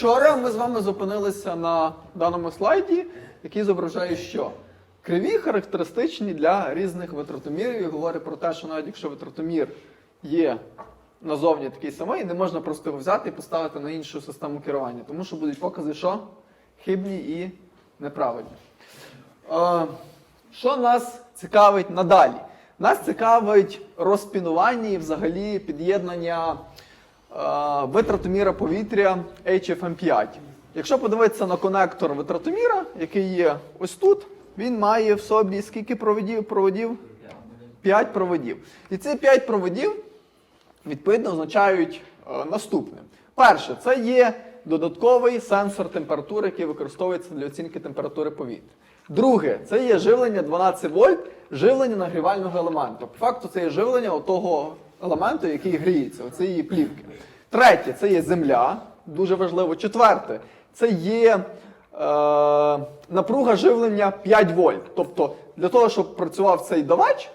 Вчора ми з вами зупинилися на даному слайді, який зображає що? Криві характеристичні для різних витратомірів і говорить про те, що навіть якщо витратомір є назовні такий самий, не можна просто його взяти і поставити на іншу систему керування, тому що будуть покази, що хибні і неправильні. Е, Що нас цікавить надалі? Нас цікавить розпінування і взагалі під'єднання витратоміра повітря HFM5. Якщо подивитися на конектор витратоміра, який є ось тут, він має в собі скільки проводів? проводів? 5 проводів. І ці 5 проводів відповідно означають е, наступне. Перше, це є додатковий сенсор температури, який використовується для оцінки температури повітря. Друге, це є живлення 12 вольт, живлення нагрівального елементу. По факту це є живлення того елементу, який гріється, оцієї плівки. Третє, це є земля, дуже важливо. Четверте, це є е, напруга живлення 5 вольт. Тобто для того, щоб працював цей давач,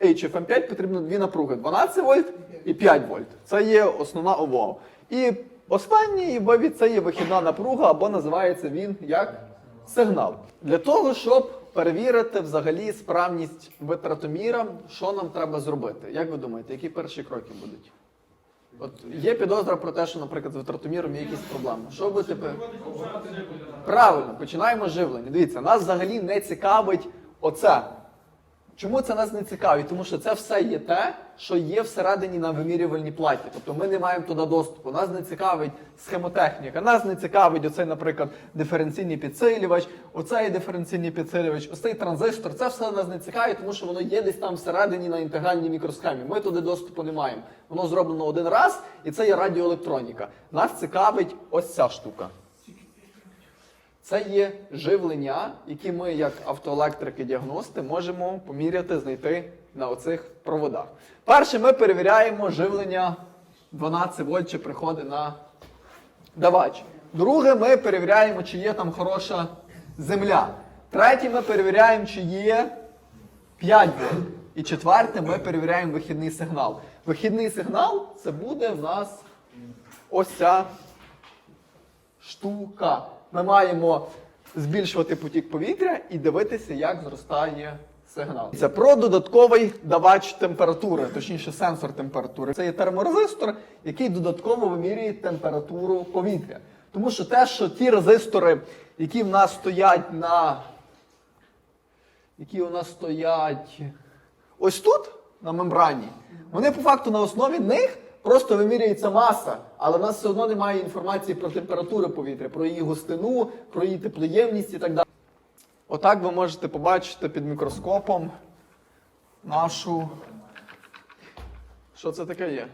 HFM5 потрібно дві напруги 12 вольт і 5 вольт. Це є основна умова. І останній це є вихідна напруга, або називається він як сигнал. Для того, щоб перевірити взагалі справність витратоміра, що нам треба зробити? Як ви думаєте, які перші кроки будуть? От є підозра про те, що, наприклад, з витратоміром є якісь проблеми. Що ви тепер? Правильно, починаємо живлення. Дивіться, нас взагалі не цікавить оце. Чому це нас не цікавить? Тому що це все є те, що є всередині на вимірювальній платі. Тобто ми не маємо туди доступу. Нас не цікавить схемотехніка, нас не цікавить оцей, наприклад, диференційний підсилювач, оцей диференційний підсилювач, оцей транзистор. Це все нас не цікавить, тому що воно є десь там всередині на інтегральній мікросхемі. Ми туди доступу не маємо. Воно зроблено один раз, і це є радіоелектроніка. Нас цікавить ось ця штука. Це є живлення, які ми, як автоелектрики-діагности, можемо поміряти, знайти на оцих проводах. Перше, ми перевіряємо живлення 12 вольт, чи приходить на давач. Друге, ми перевіряємо, чи є там хороша земля. Третє, ми перевіряємо, чи є 5 вольт. І четверте, ми перевіряємо вихідний сигнал. Вихідний сигнал це буде в нас ось ця штука. Ми маємо збільшувати потік повітря і дивитися, як зростає сигнал. Це про додатковий давач температури, точніше сенсор температури. Це є терморезистор, який додатково вимірює температуру повітря. Тому що те, що ті резистори, які в нас стоять на. Які у нас стоять ось тут, на мембрані, вони по факту на основі них просто вимірюється маса, але в нас все одно немає інформації про температуру повітря, про її густину, про її теплоємність і так далі. Отак ви можете побачити під мікроскопом нашу. Що це таке є?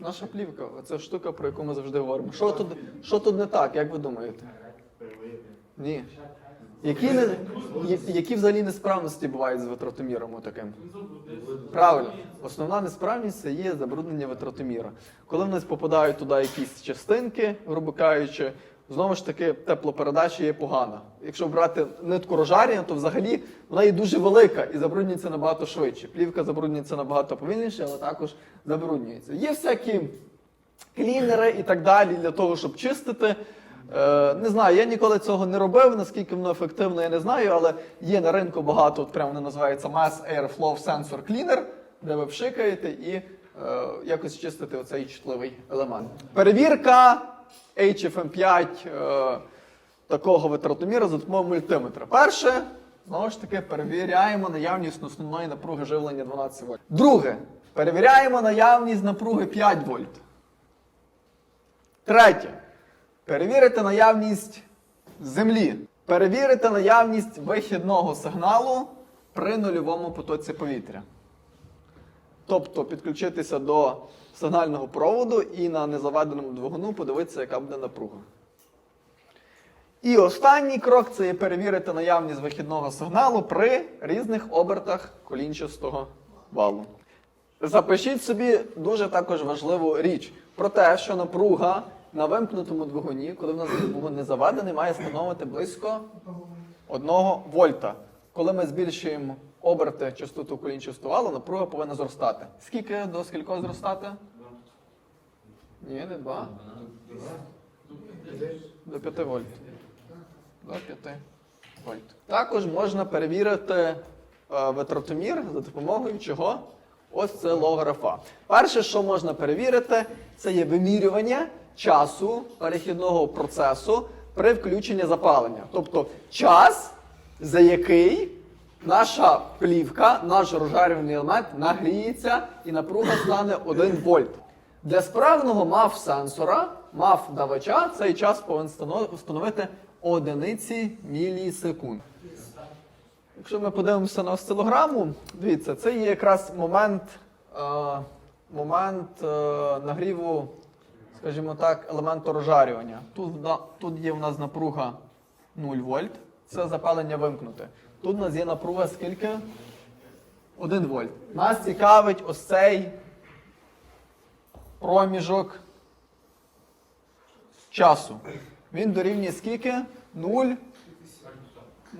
Наша плівка, це штука, про яку ми завжди говоримо. Що тут, що тут не так, як ви думаєте? Ні. Які, які взагалі несправності бувають з витратоміром таким? Правильно. Основна несправність це є забруднення витратоміра. Коли в нас попадають туди якісь частинки, грубо кажучи, знову ж таки теплопередача є погана. Якщо брати нитку розжарення, то взагалі вона є дуже велика і забруднюється набагато швидше. Плівка забруднюється набагато повільніше, але також забруднюється. Є всякі клінери і так далі для того, щоб чистити. Е, не знаю, я ніколи цього не робив, наскільки воно ефективно, я не знаю, але є на ринку багато, от прямо вони називається Mass Airflow Sensor Cleaner, де ви вшикаєте і е, якось чистите оцей чутливий елемент. Перевірка HFM5 е, такого витратоміра за допомогою мультиметра. Перше, знову ж таки, перевіряємо наявність основної напруги живлення 12 вольт. Друге, перевіряємо наявність напруги 5 вольт. Третє. Перевірити наявність землі. Перевірити наявність вихідного сигналу при нульовому потоці повітря. Тобто підключитися до сигнального проводу і на незаведеному двигуну подивитися, яка буде напруга. І останній крок це є перевірити наявність вихідного сигналу при різних обертах колінчастого валу. Запишіть собі дуже також важливу річ про те, що напруга на вимкнутому двигуні, коли в нас двигун не заведений, має становити близько 1 вольта. Коли ми збільшуємо оберти частоту колін частувало, напруга повинна зростати. Скільки до скількох зростати? Ні, не 2. До 5 вольт. До 5 вольт. Також можна перевірити е, витратомір за допомогою чого? Ось це лографа. Перше, що можна перевірити, це є вимірювання часу перехідного процесу при включенні запалення. Тобто час, за який наша плівка, наш розжарювальний елемент нагріється і напруга стане 1 вольт. Для справного мав сенсора, мав давача, цей час повинен встановити одиниці мілісекунд. Якщо ми подивимося на осцилограму, дивіться, це є якраз момент, е, момент е, нагріву, скажімо так, елементу розжарювання. Тут, тут є у нас напруга 0 вольт, це запалення вимкнуте. Тут у нас є напруга скільки? 1 вольт. Нас цікавить ось цей проміжок часу. Він дорівнює скільки? 0.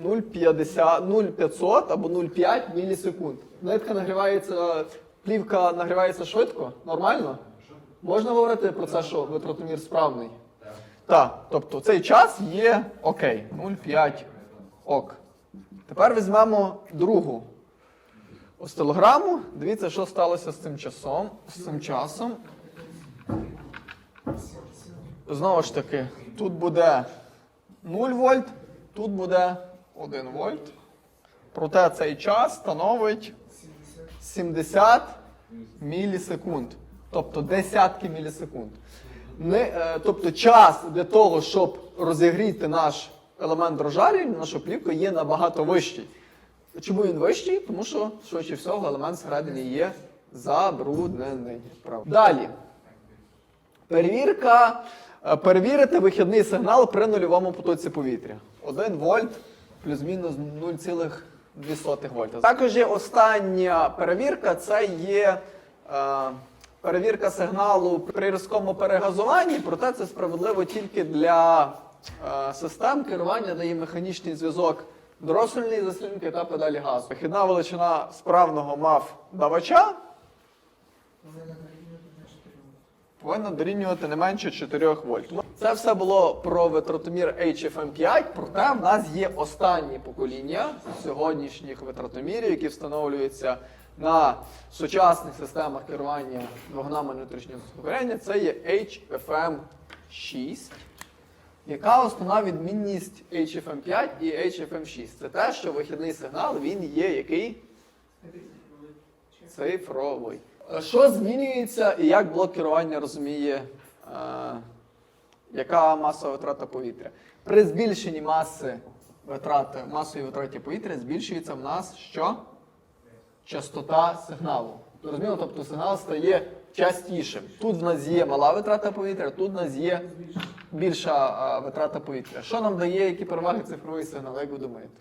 0,50, 0,500 або 0,5 мілісекунд. Нитка нагрівається, плівка нагрівається швидко, нормально? Можна говорити про це, що витратомір справний? Так. Тобто цей час є окей, 0,5 ок. Тепер візьмемо другу остилограму. Дивіться, що сталося з цим часом. З цим часом. Знову ж таки, тут буде 0 вольт, тут буде 1 вольт. Проте цей час становить 70 мілісекунд. Тобто десятки мілісекунд. Не, е, тобто час для того, щоб розігріти наш елемент розжарювання, нашу плівку, є набагато вищий. Чому він вищий? Тому що, швидше всього, елемент всередині є забруднений. Правда. Далі. Перевірка, е, перевірити вихідний сигнал при нульовому потоці повітря. 1 вольт плюс-мінус 0,2 вольта. Також є остання перевірка, це є е, перевірка сигналу при різкому перегазуванні, проте це справедливо тільки для е, систем керування, де є механічний зв'язок дроссельної заслінки та педалі газу. Вихідна величина справного мав давача, повинна дорівнювати не менше 4 вольт. Це все було про витратомір HFM5, проте в нас є останнє покоління сьогоднішніх витратомірів, які встановлюються на сучасних системах керування двигунами внутрішнього згоряння. Це є HFM6. Яка основна відмінність HFM5 і HFM6? Це те, що вихідний сигнал він є який? Цифровий. Що змінюється і як блок керування розуміє, е, яка масова витрата повітря? При збільшенні маси витрати, масової витрати повітря збільшується в нас що? Частота сигналу. Розуміло, тобто сигнал стає частішим. Тут в нас є мала витрата повітря, тут в нас є більша витрата повітря. Що нам дає, які переваги цифровий сигнал, як ви думаєте?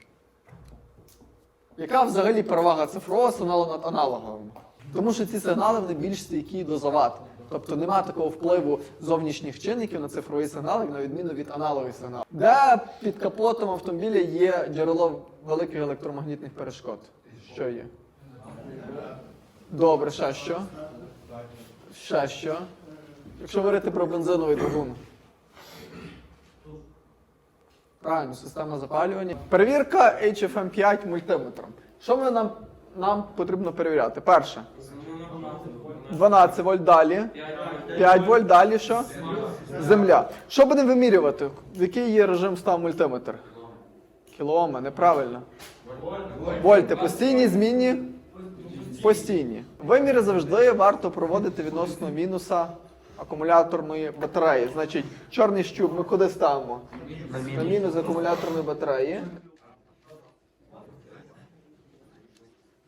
Яка взагалі перевага цифрового сигналу над аналоговим? Тому що ці сигнали вони більш стійкі до. Тобто немає такого впливу зовнішніх чинників на цифровий сигнал, на відміну від аналогових сигналів. Де під капотом автомобіля є джерело великих електромагнітних перешкод? Що є? Добре, ще що? Ще що? Якщо говорити про бензиновий двигун. Правильно, система запалювання. Перевірка HFM5 мультиметром. Що ми нам, нам потрібно перевіряти? Перше. 12 вольт далі. 5 вольт далі що? Земля. Що будемо вимірювати? В який є режим став мультиметр? Кілооми, неправильно. Вольти постійні, змінні? Постійні. Виміри завжди варто проводити відносно мінуса акумуляторної батареї. Значить, чорний щуп ми куди ставимо? На мінус акумуляторної батареї.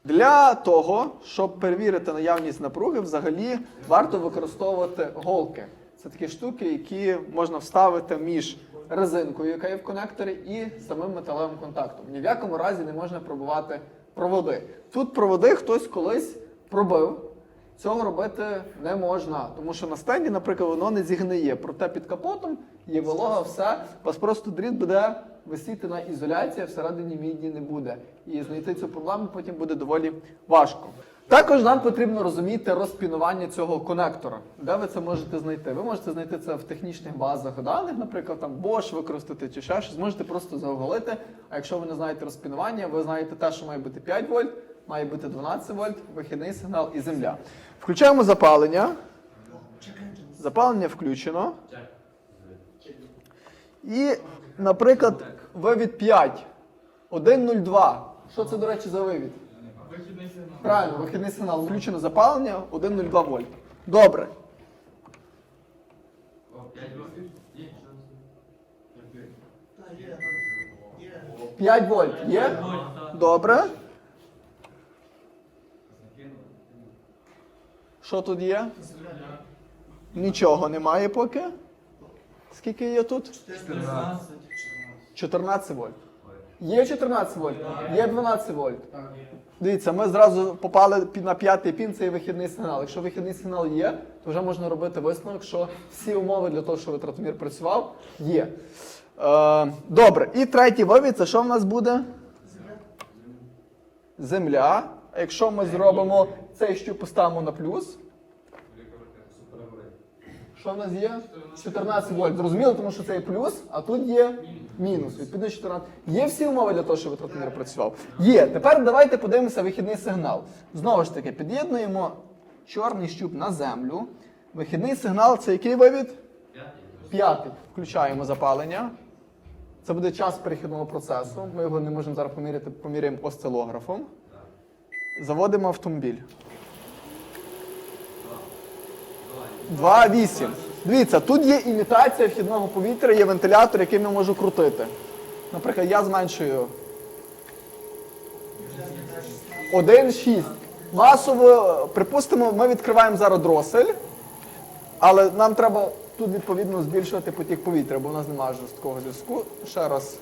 Для того, щоб перевірити наявність напруги, взагалі варто використовувати голки. Це такі штуки, які можна вставити між резинкою, яка є в конекторі, і самим металевим контактом. Ні в якому разі не можна пробувати проводи. Тут проводи хтось колись пробив, Цього робити не можна, тому що на стенді, наприклад, воно не зігниє. Проте під капотом є волога, все. У вас просто дріт буде висіти на ізоляції, всередині міді не буде. І знайти цю проблему потім буде доволі важко. Також нам потрібно розуміти розпінування цього конектора. Де ви це можете знайти? Ви можете знайти це в технічних базах даних, наприклад, там Bosch використати чи ще щось. Можете просто загуглити. А якщо ви не знаєте розпінування, ви знаєте те, що має бути 5 вольт, має бути 12 вольт, вихідний сигнал і земля. Включаємо запалення. Запалення включено. І, наприклад, вивід 5. 1.02. Що це, до речі, за вивід? Сигнал. Правильно, вихідний сигнал. Включено запалення 1.02 вольт. Добре. 5 вольт є? Добре. Що тут є? Нічого немає поки. Скільки є тут? 14. 14 вольт. Є 14 вольт? Є 12 вольт. Дивіться, ми зразу попали на п'ятий пін, це є вихідний сигнал. Якщо вихідний сигнал є, то вже можна робити висновок, що всі умови для того, щоб витратомір працював, є. Е, добре, і третій вивід, це що в нас буде? Земля. Якщо ми зробимо цей що поставимо на плюс, що в нас є? 14 вольт. Зрозуміло, тому що це є плюс, а тут є мінус. Відповідно, 14. Є всі умови для того, щоб витратомір працював? Є. Тепер давайте подивимося вихідний сигнал. Знову ж таки, під'єднуємо чорний щуп на землю. Вихідний сигнал це який вивід? П'ятий. Включаємо запалення. Це буде час перехідного процесу. Ми його не можемо зараз поміряти, поміряємо осцилографом. Заводимо автомобіль. 2,8. Дивіться, тут є імітація вхідного повітря, є вентилятор, який я можу крутити. Наприклад, я зменшую 1,6. Масово, припустимо, ми відкриваємо зараз дросель, але нам треба тут відповідно збільшувати потік повітря, бо у нас немає жорсткого зв'язку. Ще раз.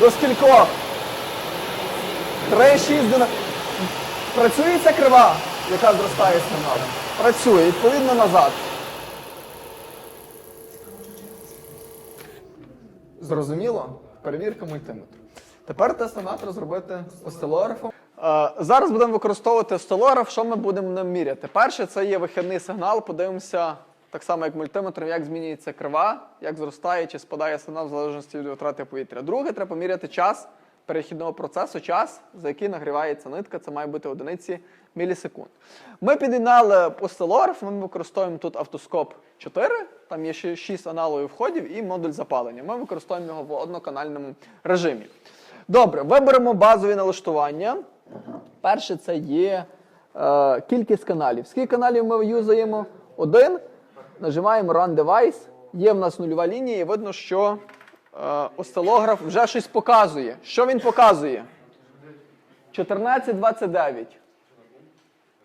До скількох? 3,6 дина... Працює ця крива, яка зростає з сигналом? Працює, відповідно назад. Зрозуміло? Перевірка мультиметру. Тепер тестометр зробити осцилографом. Е, зараз будемо використовувати осцилограф. Що ми будемо міряти? Перше, це є вихідний сигнал. Подивимося, так само як мультиметром, як змінюється крива, як зростає чи спадає сигнал в залежності від витрати повітря. Друге, треба поміряти час перехідного процесу, час, за який нагрівається нитка, це має бути одиниці мілісекунд. Ми під'єднали осцилограф, ми використовуємо тут автоскоп 4, там є ще 6 аналогів входів і модуль запалення. Ми використовуємо його в одноканальному режимі. Добре, виберемо базові налаштування. Перше це є е, кількість каналів. Скільки каналів ми юзаємо? Один. Нажимаємо Run Device. Є в нас нульова лінія, і видно, що е, осцилограф вже щось показує. Що він показує? 1429.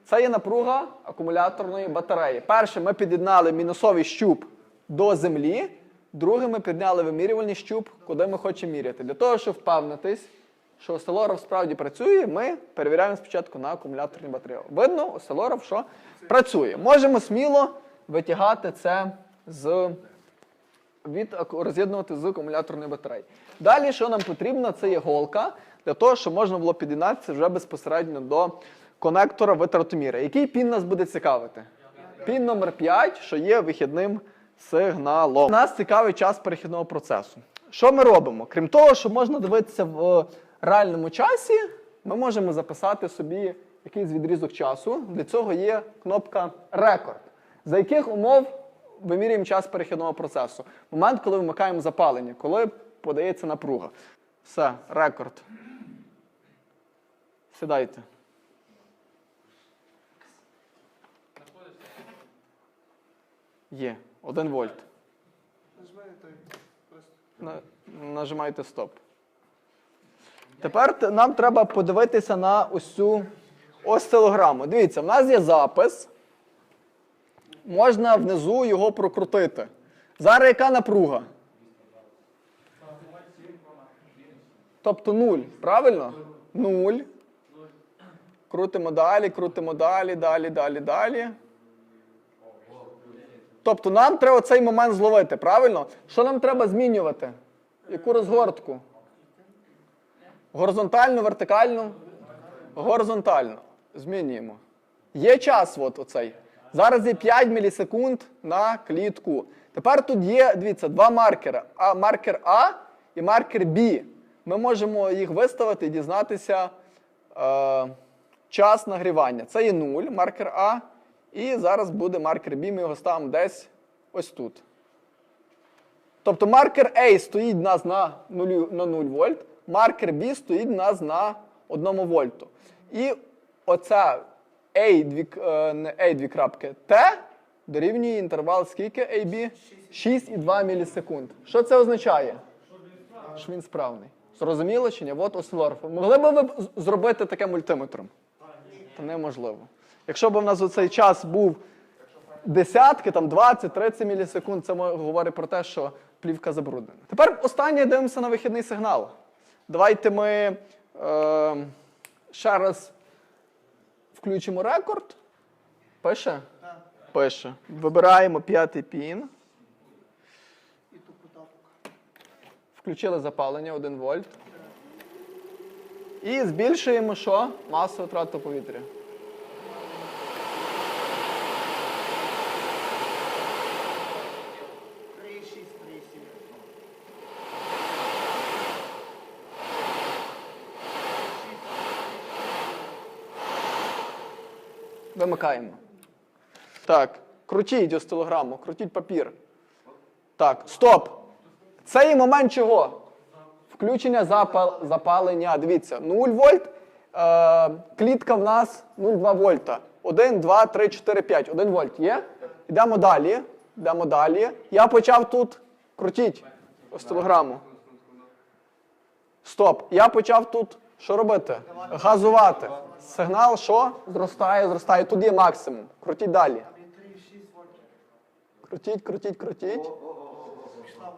Це є напруга акумуляторної батареї. Перше, ми під'єднали мінусовий щуп до землі. Друге, ми підняли вимірювальний щуп, куди ми хочемо міряти. Для того, щоб впевнитись, що осцилограф справді працює, ми перевіряємо спочатку на акумуляторній батареї. Видно, осцилограф, що працює. Можемо сміло витягати це з від роз'єднувати з акумуляторної батареї. Далі, що нам потрібно, це є голка для того, щоб можна було під'єднатися вже безпосередньо до конектора витратоміра. Який пін нас буде цікавити? Пін номер 5, що є вихідним сигналом. Нас цікавий час перехідного процесу. Що ми робимо? Крім того, що можна дивитися в реальному часі, ми можемо записати собі якийсь відрізок часу. Для цього є кнопка рекорд. За яких умов вимірюємо час перехідного процесу? Момент, коли вмикаємо запалення, коли подається напруга. Все, рекорд. Сідайте. Є. 1 вольт. На- Нажимайте стоп. Тепер нам треба подивитися на ось цю осцилограму. Дивіться, в нас є запис. Можна внизу його прокрутити. Зараз яка напруга? Тобто 0, правильно? 0. Крутимо далі, крутимо далі, далі, далі, далі. Тобто нам треба цей момент зловити, правильно? Що нам треба змінювати? Яку розгортку? Горизонтальну, вертикальну? Горизонтально. Змінюємо. Є час, от оцей. Зараз є 5 мілісекунд на клітку. Тепер тут є, дивіться, два маркери. А, маркер А і маркер Б. Ми можемо їх виставити і дізнатися е, час нагрівання. Це є 0, маркер А. І зараз буде маркер Б, ми його ставимо десь ось тут. Тобто маркер A стоїть у нас на 0, на 0 вольт, маркер B стоїть у нас на 1 вольту. І оця A, дві, е, не A, дві крапки, T дорівнює інтервал скільки AB? 6,2 мілісекунд. Що це означає? Що він справний. Зрозуміло чи ні? От осцилограф. Могли б ви зробити таке мультиметром? Та неможливо. Якщо б у нас у цей час був десятки, там 20-30 мілісекунд, це говорить про те, що плівка забруднена. Тепер останнє дивимося на вихідний сигнал. Давайте ми е, ще раз включимо рекорд. Пише? Пише. Вибираємо п'ятий пін. Включили запалення 1 вольт. І збільшуємо що? Масу втрату повітря. Вимикаємо. Так, крутіть остилограму, крутіть папір. Так, стоп. Це є момент чого? Включення запал, запалення. Дивіться, 0 вольт. Е, клітка в нас 0,2 вольта. 1, 2, 3, 4, 5. 1 вольт є. Йдемо далі. Йдемо далі. Я почав тут. Крутіть остилограму. Стоп. Я почав тут що робити? Газувати. Сигнал що? Зростає, зростає. Тут є максимум. Крутіть далі. Крутіть, крутіть, крутіть.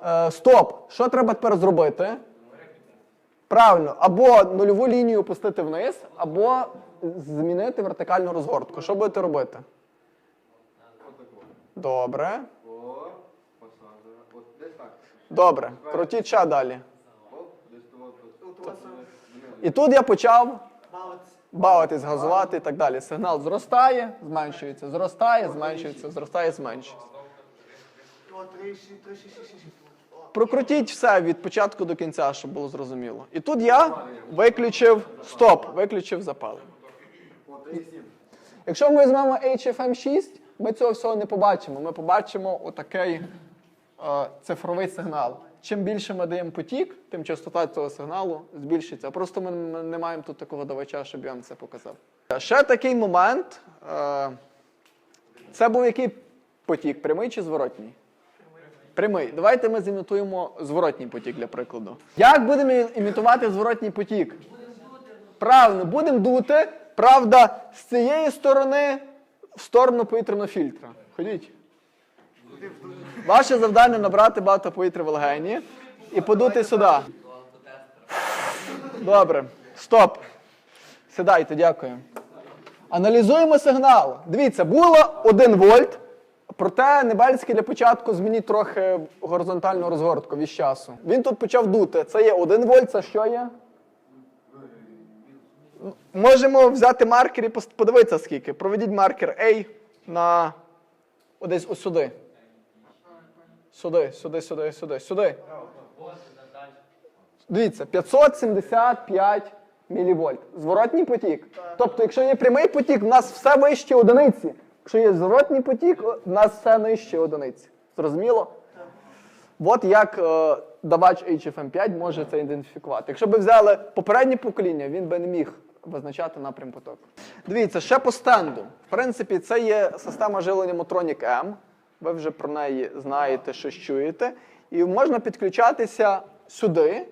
Е, стоп. Що треба тепер зробити? Правильно, або нульову лінію опустити вниз, або змінити вертикальну розгортку. Що будете робити? Добре. Добре. Крутіть ще далі. І тут я почав. Бавитись, газувати і так далі. Сигнал зростає, зменшується, зростає, зменшується, зростає, зменшується. Прокрутіть все від початку до кінця, щоб було зрозуміло. І тут я виключив стоп, виключив запалення. Якщо ми візьмемо HFM6, ми цього всього не побачимо. Ми побачимо отакий е, цифровий сигнал. Чим більше ми даємо потік, тим частота цього сигналу збільшиться. Просто ми не маємо тут такого давача, щоб я вам це показав. Ще такий момент. Е, це був який потік, прямий чи зворотній? Прямий. Давайте ми зімітуємо зворотній потік для прикладу. Як будемо імітувати зворотній потік? Правильно, будемо дути, правда, з цієї сторони в сторону повітряного фільтра. Ходіть. Ваше завдання набрати багато повітря в легені і подути сюди. Добре. Стоп. Сідайте, дякую. Аналізуємо сигнал. Дивіться, було 1 вольт. Проте Небельський для початку змініть трохи горизонтальну розгортку від часу. Він тут почав дути. Це є 1 вольт, це що є? Можемо взяти маркер і подивитися скільки. Проведіть маркер A на десь сюди. Сюди, сюди, сюди, сюди, сюди. Дивіться, 575 мілівольт. Зворотній потік. Тобто, якщо є прямий потік, в нас все вище одиниці. Якщо є зворотній потік, в нас все нижче одиниці. Зрозуміло? От як е, давач HFM5 може це ідентифікувати. Якщо б взяли попереднє покоління, він би не міг визначати напрям потоку. Дивіться, ще по стенду. В принципі, це є система живлення Motronic M. Ви вже про неї знаєте, що чуєте. І можна підключатися сюди,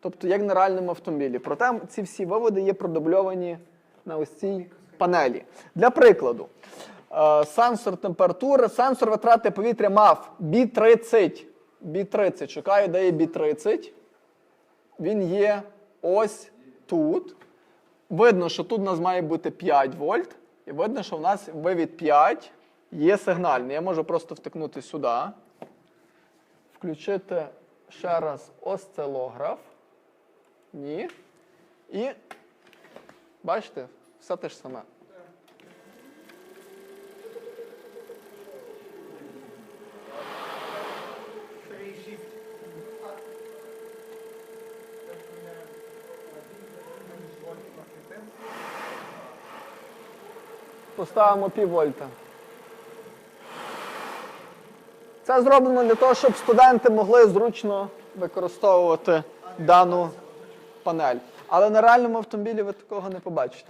тобто як на реальному автомобілі. Проте ці всі виводи є продубльовані на ось цій панелі. Для прикладу, е, сенсор температури, сенсор витрати повітря мав B30. B30. Шукаю, де є B30. Він є ось тут. Видно, що тут у нас має бути 5 вольт, і видно, що в нас вивід 5 є сигнальний. Я можу просто втикнути сюди, включити ще раз осцилограф. Ні. І бачите, все те ж саме. Поставимо пів вольта. Це зроблено для того, щоб студенти могли зручно використовувати дану панель. Але на реальному автомобілі ви такого не побачите.